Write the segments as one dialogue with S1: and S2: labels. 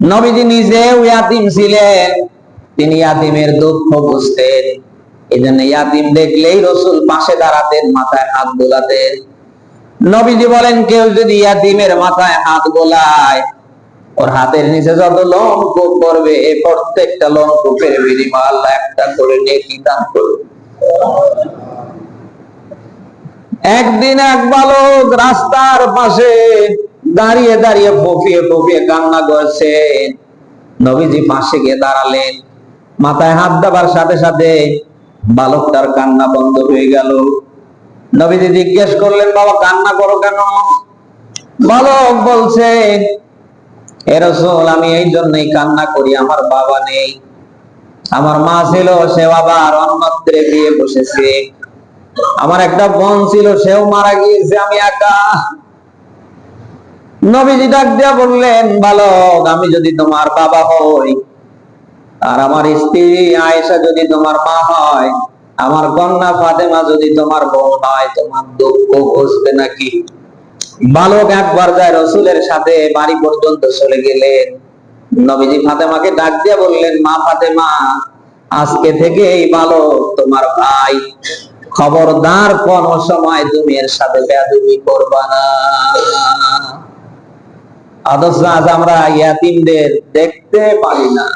S1: নবীজি নিজেও ইয়াতিম ছিলেন। তিনি ইয়াতিমের দুঃখ বুঝতেন। এই জন্য ইয়াতিম দেখলেই রসুল পাশে দাঁড়াতেন, মাথায় হাত বোলাতেন। নবীজি বলেন, কেউ যদি ইয়াতিমের মাথায় হাত বোলায়, ওর হাতের নিচে যত লোমকূপ করবে এই প্রত্যেকটা লোমকূপের বিনিময় আল্লাহ একটা করে নেকি দান করবে। একদিন এক বালক রাস্তার পাশে দাঁড়িয়ে দাঁড়িয়ে ফফিয়ে ফফিয়ে কান্না করছে নবীজি পাশে গিয়ে দাঁড়ালেন। মাথায় হাত দেবার সাথে সাথে বালকটার কান্না বন্ধ হয়ে গেল। নবীজি জিজ্ঞেস করলেন, বাবা, কান্না করো কেন? বালক বলছে এরসল আমি এই জন্যই কান্না করি, আমার বাবা নেই। আমার মা ছিল সে আবার অন্যত্রে বিয়ে বসেছে। আমার একটা বোন ছিল, সেও মারা গিয়েছে, আমি একা। নবীজি ডাক দিয়া বললেন, বালক, আমি যদি তোমার বাবা হই, আর আমার স্ত্রী আয়েশা যদি তোমার মা হয়, আমার কন্যা ফাতেমা যদি তোমার বোন হয়, তোমার দুঃখ বুঝবে নাকি? বালক একবার যায় রসুলের সাথে বাড়ি পর্যন্ত চলে গেলেন। নবীজি ফাতেমাকে ডাক দিয়া বললেন, মা ফাতেমা, আজকে থেকে এই বালক, তোমার ভাই খবরদার কোন সময় তুমি এর সাথে বেয়াদবি করবা না। অথচ আজ আমরা ইয়াতিমদের দেখতে পারি না।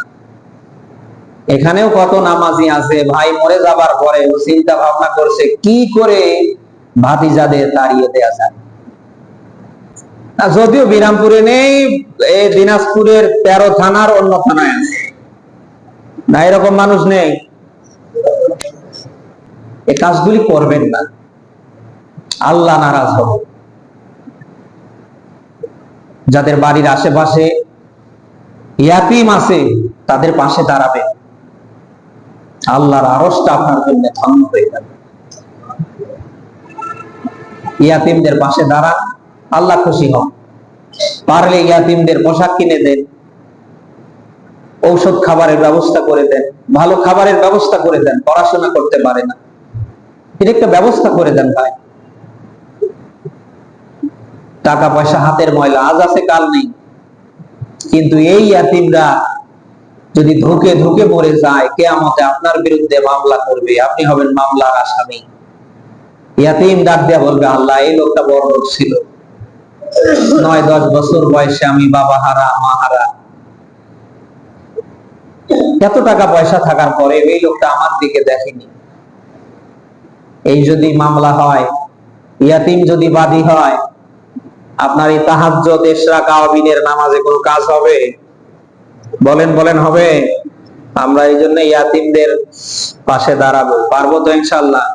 S1: এখানেও কত নামাজি আছে, ভাই মরে যাবার পরে চিন্তা ভাবনা করছে, কি করে ভাতিজাদের তাড়িয়ে দেয়া যায়? যদিও বিরামপুরে নেই এই দিনাজপুরের তেরো থানার অন্য থানায় আছে। না, এরকম মানুষ নেই। এই কাজগুলি করবেন না। আল্লাহ নারাজ হবে যাদের বাড়ির আশেপাশে ইয়াতিম আছে, তাদের পাশে দাঁড়াবে। আল্লাহর আরসটা আপনার জন্য ধন্য হয়ে যাবে। ইয়াতিমদের পাশে দাঁড়ান আল্লাহ খুশি হন। পারলে ইয়াতিমদের পোশাক কিনে দেন, ঔষধ খাবারের ব্যবস্থা করে দেন, ভালো খাবারের ব্যবস্থা করে দেন, পড়াশোনা করতে পারে না। এটা একটা ব্যবস্থা করে দেন ভাই। টাকা পয়সা হাতের ময়লা, আজ আছে, কাল নেই। কিন্তু এই ইয়াতিমরা যদি ধুকে ধুকে মরে যায়, কেয়ামতে আপনার বিরুদ্ধে মামলা করবে। আপনি হবেন মামলার আসামি। ইয়াতিম ডাক দিয়া বলবে, আল্লাহ, এই লোকটা বড় লোক ছিল। নয়, দশ বছর বয়সে আমি বাবা হারা, মা হারা। এত টাকা পয়সা থাকার পরে এই লোকটা আমার দিকে দেখেনি। এই যদি মামলা হয়, ইয়াতিম যদি বাদী হয় আপনার এই তাহাজ এশরা কাওয়াবিনের নামাজে কোনো কাজ হবে? বলেন বলেন, হবে। আমরা এই জন্য ইয়াতিমদের পাশে দাঁড়াবো। পারব তো ইনশাল্লাহ